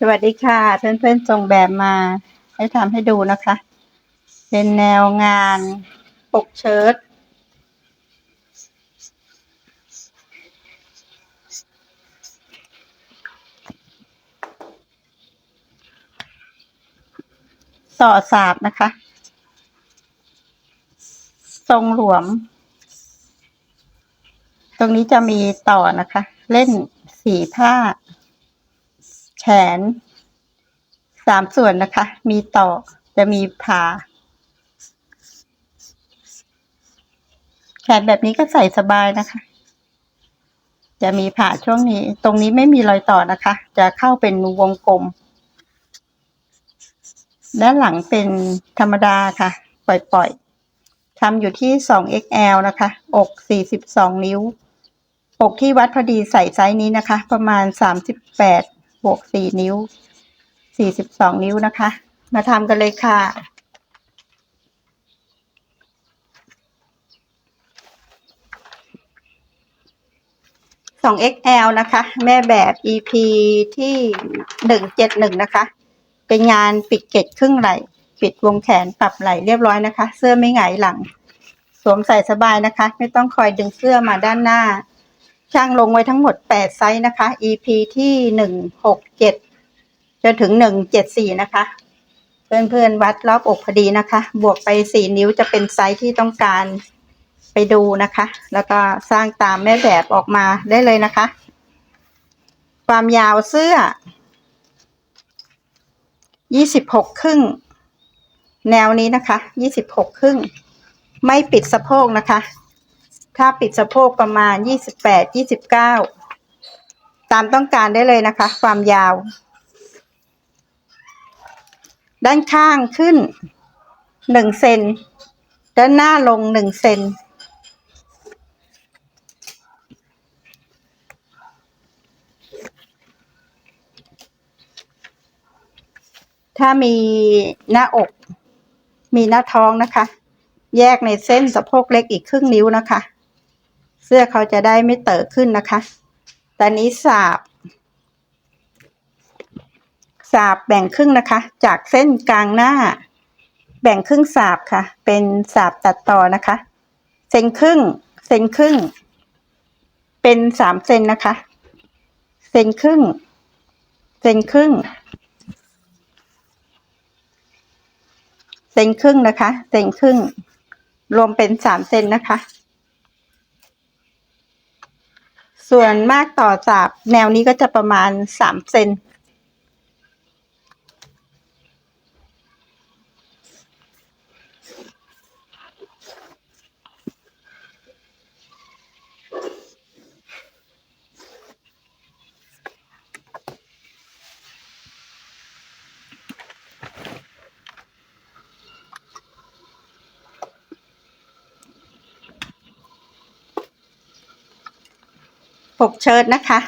สวัสดีค่ะ เพื่อนๆส่งแบบมาให้ทำให้ดูนะคะ เป็นแนวงานปกเชิ้ตต่อสาบนะคะ ทรงหลวม ตรงนี้จะมีต่อนะคะ เล่นสีผ้า แขนสามส่วนนะคะ มีต่อจะมีผ่าแขนแบบนี้ก็ใส่สบายนะคะ จะมีผ่าช่วงนี้ ตรงนี้ไม่มีรอยต่อนะคะ จะเข้าเป็นวงกลม ด้านหลังเป็นธรรมดาค่ะ ปล่อยๆทำอยู่ที่ 2XL นะคะ อก 42 นิ้ว อกที่วัดพอดีใส่ไซส์นี้นะคะ ประมาณ 38 บวก4นิ้ว42นิ้วนะคะ มาทำกันเลยค่ะ 2XL นะคะ แม่แบบ EP ที่ 171 นะคะ เป็นงานปิดเกล็ดครึ่งไหล่ ปิดวงแขนปรับไหล่เรียบร้อยนะคะ เสื้อไม่หงายหลัง สวมใส่สบายนะคะ ไม่ต้องคอยดึงเสื้อมาด้านหน้า ช่างลงไว้ทั้งหมด 8 ไซส์นะคะ EP ที่ 167 จนถึง 174 นะคะ เพื่อนๆ วัดรอบอกพอดีนะคะ บวกไป 4 นิ้วจะเป็นไซส์ที่ต้องการไปดูนะคะ แล้วก็สร้างตามแม่แบบออกมาได้เลยนะคะ ความยาวเสื้อ 26 ครึ่ง แนวนี้นะคะ 26 ครึ่ง ไม่ปิดสะโพกนะคะ ถ้าปิดสะโพกประมาณ 28 29 ตามต้องการได้เลยนะคะ ความยาว ด้านข้างขึ้น 1 เซน ด้านหน้าลง 1 เซนถ้ามีหน้าอก มีหน้าท้องนะคะ แยกในเส้นสะโพกเล็กอีกครึ่งนิ้วนะคะ เสื้อเขาจะได้ไม่เต๋อขึ้นนะคะ ตอนนี้สาบ สาบแบ่งครึ่งนะคะ จากเส้นกลางหน้า แบ่งครึ่งสาบค่ะ เป็นสาบตัดต่อนะคะ เซนครึ่ง เซนครึ่ง เป็นสามเซนนะคะ เซนครึ่ง เซนครึ่ง เซนครึ่งนะคะ เซนครึ่ง รวมเป็นสามเซนนะคะ ส่วนมากต่อสาบแนวนี้ก็จะประมาณสามเซน ปกเชิ้ตนะคะ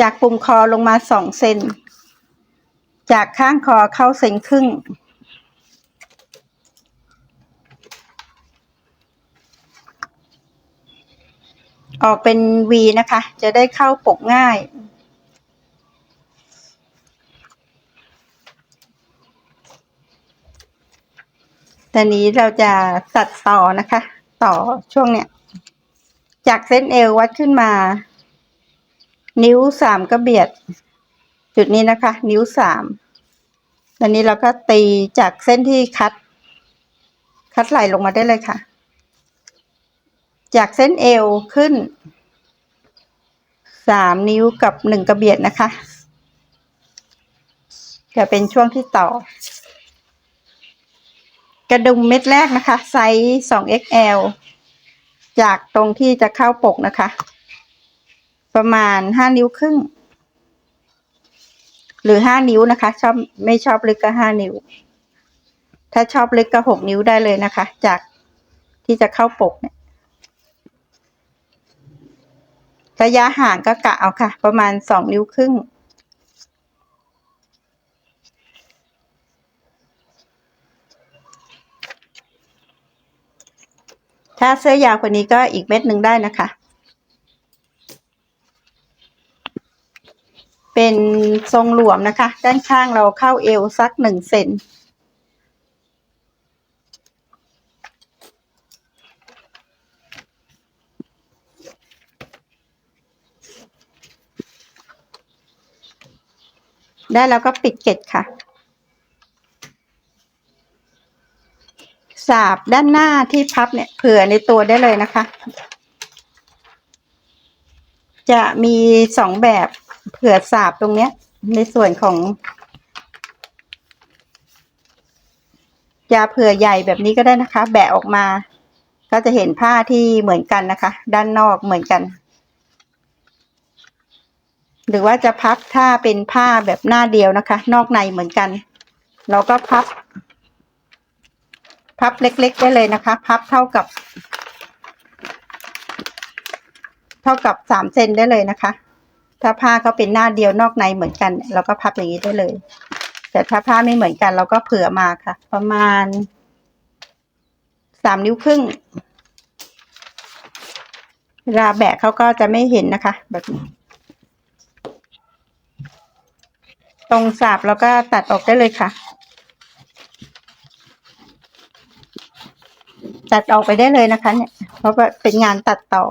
จากปุ่มคอลงมาสองเซนจากข้างคอเข้าเซนครึ่ง ออกเป็น V นะคะ จะได้เข้าปกง่ายแตอนนี้เราจะตัดต่อนะคะ ต่อช่วงเนี้ย จากเส้นเอววัดขึ้นมา นิ้วสามก็เบียด จุดนี้นะคะ นิ้วสามตอนนี้เราก็ตีจากเส้นที่คัด คัดไหลลงมาได้เลยค่ะ จากเส้นเอวขึ้นสามนิ้วกับหนึ่งกระเบียดนะคะ จะเป็นช่วงที่ต่อ กระดุมเม็ดแรกนะคะ ไซส์ 2XL จากตรงที่จะเข้าปกนะคะ ประมาณ5นิ้วครึ่ง หรือ5นิ้วนะคะ ชอบไม่ชอบลึกก็5นิ้ว ถ้าชอบลึกก็6นิ้วได้เลยนะคะ จากที่จะเข้าปกเนี่ยระยะห่างก็กะเอาค่ะ ประมาณ2นิ้วครึ่ง ถ้าเสื้อยาวกว่านี้ก็อีกเม็ดหนึ่งได้นะคะ เป็นทรงหลวมนะคะ ด้านข้างเราเข้าเอวสักหนึ่งเซนได้แล้วก็ปิดเกล็ดค่ะ สาบด้านหน้าที่พับเนี่ยเผื่อในตัวได้เลยนะคะ จะมีสองแบบเผื่อสาบตรงเนี้ย ในส่วนของจะเผื่อใหญ่แบบนี้ก็ได้นะคะ แบะออกมา ก็จะเห็นผ้าที่เหมือนกันนะคะ ด้านนอกเหมือนกัน หรือว่าจะพับถ้าเป็นผ้าแบบหน้าเดียวนะคะ นอกในเหมือนกัน เราก็พับ พับเล็ก ๆ ได้เลยนะคะ พับเท่ากับ เท่ากับสามเซนได้เลยนะคะ ถ้าผ้าเขาเป็นหน้าเดียวนอกในเหมือนกันเราก็พับอย่างนี้ได้เลย แต่ถ้าผ้าไม่เหมือนกันเราก็เผื่อมาค่ะ ประมาณสามนิ้วครึ่งเวลาแบะเขาก็จะไม่เห็นนะคะ แบบนี้ ตรงสาบเราก็ตัดออกได้เลยค่ะ ตัดออกไปได้เลยนะคะ เนี่ย เพราะว่าเป็นงานตัดต่อ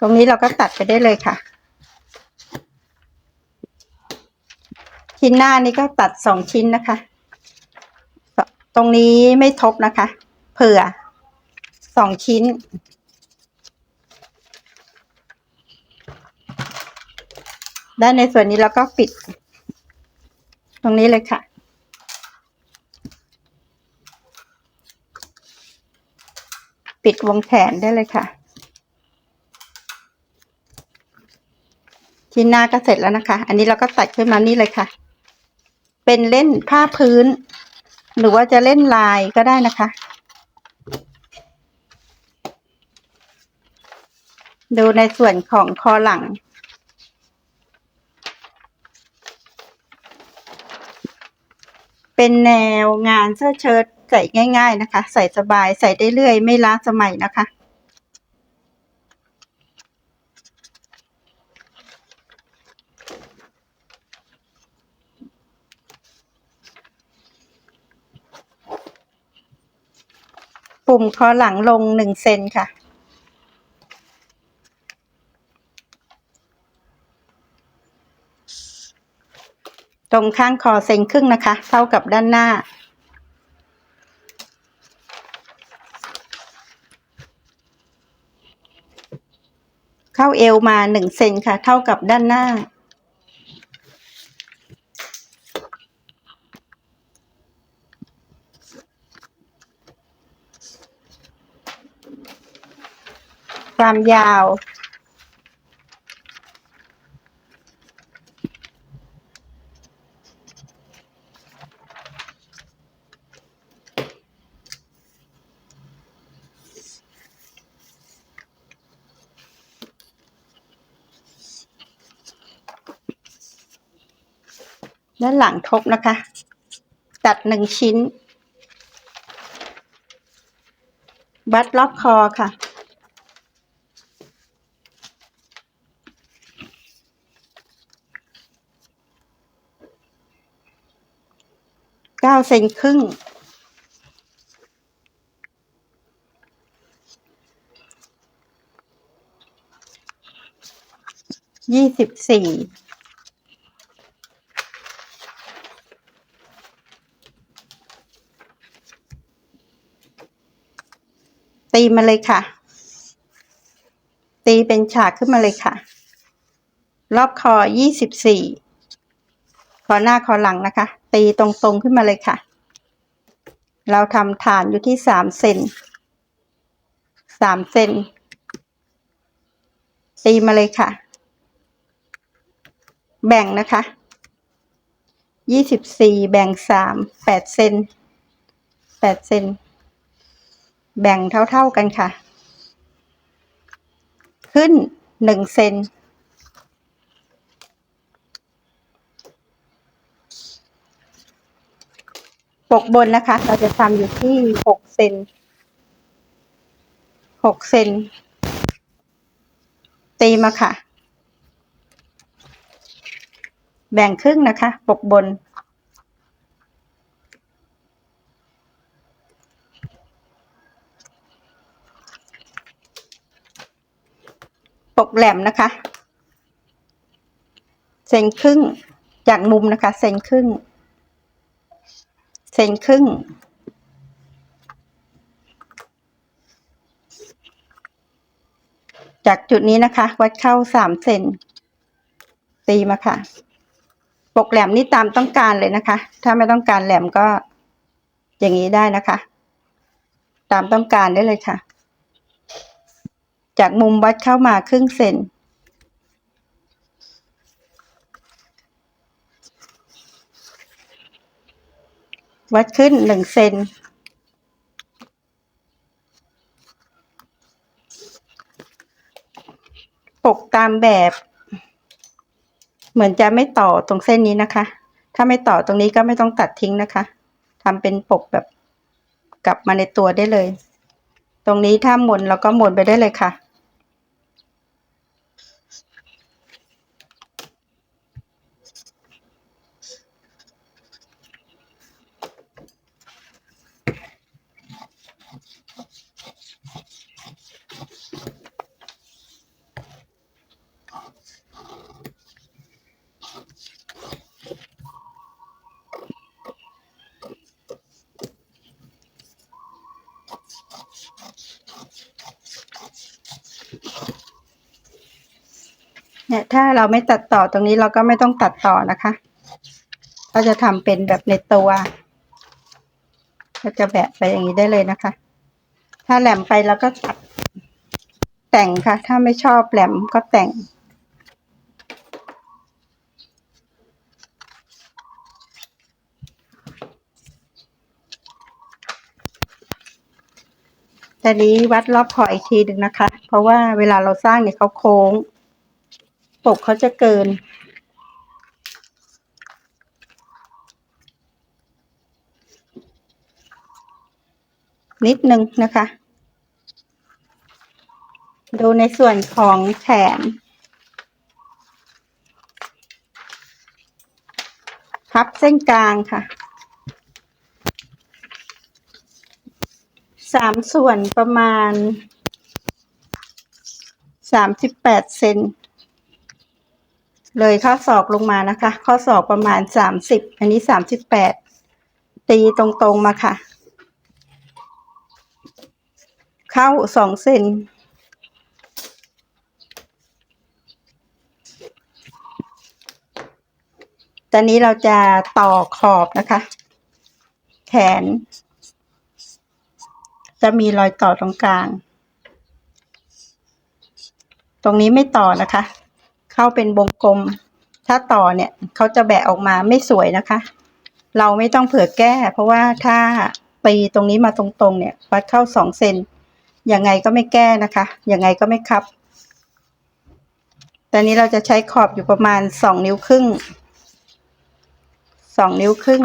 ตรงนี้เราก็ตัดไปได้เลยค่ะ ชิ้นหน้านี้ก็ตัดสองชิ้นนะคะ ตรงนี้ไม่ทบนะคะ เผื่อสองชิ้นด้านในส่วนนี้เราก็ปิด ตรงนี้เลยค่ะ ปิดวงแขนได้เลยค่ะ ชิ้นหน้าก็เสร็จแล้วนะคะ อันนี้เราก็ตัดขึ้นมานี่เลยค่ะ เป็นเล่นผ้าพื้น หรือว่าจะเล่นลายก็ได้นะคะ ดูในส่วนของคอหลัง เป็นแนวงานเสื้อเชิ้ตใส่ง่าย ๆนะคะ ใส่สบายใส่ได้เรื่อย ไม่ล้าสมัยนะคะ ปุ่มคอหลังลงหนึ่งเซนค่ะ ตรงข้างคอเซนครึ่งนะคะ เท่ากับด้านหน้า เข้าเอวมาหนึ่งเซนค่ะ เท่ากับด้านหน้า ความยาว ด้านหลังทบนะคะ ตัดหนึ่งชิ้น บัดรอบคอค่ะ เก้าเซนครึ่งยี่สิบสี่ ตีมาเลยค่ะ ตีเป็นฉากขึ้นมาเลยค่ะ รอบคอยี่สิบสี่คอหน้าคอหลังนะคะ ตีตรงๆขึ้นมาเลยค่ะ เราทำฐานอยู่ที่สามเซนสามเซนตีมาเลยค่ะ แบ่งนะคะยี่สิบสี่แบ่งสามแปดเซนแปดเซน แบ่งเท่า ๆกันค่ะ ขึ้นหนึ่งเซนปกบนนะคะ เราจะทำอยู่ที่หกเซนหกเซนตีมาค่ะ แบ่งครึ่งนะคะ ปกบน กแหลมนะคะ เซนครึ่งจากมุมนะคะ เซนครึ่ง เซนครึ่ง จากจุดนี้นะคะ วัดเข้าสามเซนตีมาค่ะ ปกแหลมนี่ตามต้องการเลยนะคะ ถ้าไม่ต้องการแหลมก็อย่างนี้ได้นะคะ ตามต้องการได้เลยค่ะ จากมุมวัดเข้ามาครึ่งเซนวัดขึ้นหนึ่งเซนปกตามแบบ เหมือนจะไม่ต่อตรงเส้นนี้นะคะ ถ้าไม่ต่อตรงนี้ก็ไม่ต้องตัดทิ้งนะคะทำเป็นปกแบบกลับมาในตัวได้เลย ตรงนี้ถ้าหมุนเราก็หมุนไปได้เลยค่ะ เนี่ยถ้าเราไม่ตัดต่อตรงนี้เราก็ไม่ต้องตัดต่อนะคะ ก็จะทำเป็นแบบในตัว ก็จะแบะไปอย่างนี้ได้เลยนะคะ ถ้าแหลมไปเราก็ตัดแต่งค่ะ ถ้าไม่ชอบแหลมก็แต่งแต่นี้วัดรอบคออีกทีหนึ่งนะคะ เพราะว่าเวลาเราสร้างเนี่ยเขาโค้ง ปกเขาจะเกิน นิดนึงนะคะ ดูในส่วนของแขนพับเส้นกลางค่ะสามส่วนประมาณสามสิบแปดเซน เลยข้อศอกลงมานะคะ ข้อศอกประมาณสามสิบอันนี้สามสิบแปดตีตรงๆมาค่ะ เข้าสองเซนตอนนี้เราจะต่อขอบนะคะ แขน จะมีรอยต่อตรงกลาง ตรงนี้ไม่ต่อนะคะ เข้าเป็นวงกลม ถ้าต่อเนี่ยเขาจะแบะออกมาไม่สวยนะคะ เราไม่ต้องเผื่อแก้ เพราะว่าถ้าตีตรงนี้มาตรงๆ เนี่ยวัดเข้าสองเซนยังไงก็ไม่แก้นะคะยังไงก็ไม่คับ ตอนนี้เราจะใช้ขอบอยู่ประมาณสองนิ้วครึ่งสองนิ้วครึ่ง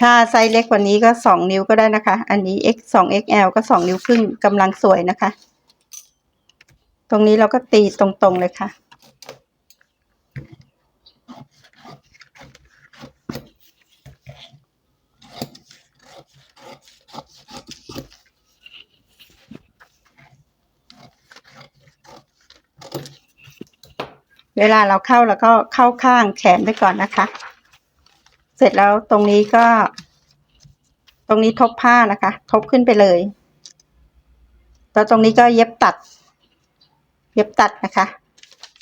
ถ้าไซส์เล็กกว่านี้ก็สองนิ้วก็ได้นะคะ อันนี้ x สอง xl ก็สองนิ้วครึ่งกำลังสวยนะคะ ตรงนี้เราก็ตีตรงๆเลยค่ะ เวลาเราเข้าแล้วก็เข้าข้างแขนไปก่อนนะคะ เสร็จแล้วตรงนี้ก็ ตรงนี้ทบผ้านะคะ ทบขึ้นไปเลย แล้วตรงนี้ก็เย็บตัด เย็บตัดนะคะ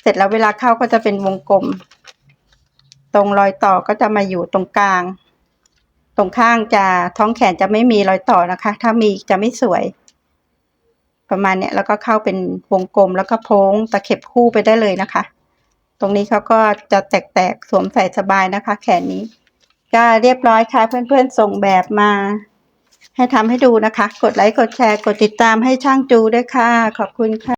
เสร็จแล้วเวลาเข้าก็จะเป็นวงกลม ตรงรอยต่อก็จะมาอยู่ตรงกลาง ตรงข้างจะท้องแขนจะไม่มีรอยต่อนะคะ ถ้ามีจะไม่สวย ประมาณเนี้ยแล้วก็เข้าเป็นวงกลมแล้วก็โพ้งตะเข็บคู่ไปได้เลยนะคะ ตรงนี้เขาก็จะแตกๆสวมใส่สบายนะคะ แขนนี้ ก็เรียบร้อยค่ะเพื่อนๆส่งแบบมาให้ทำให้ดูนะคะ กดไลค์ กดแชร์ กดติดตามให้ช่างจูด้วยค่ะ ขอบคุณค่ะ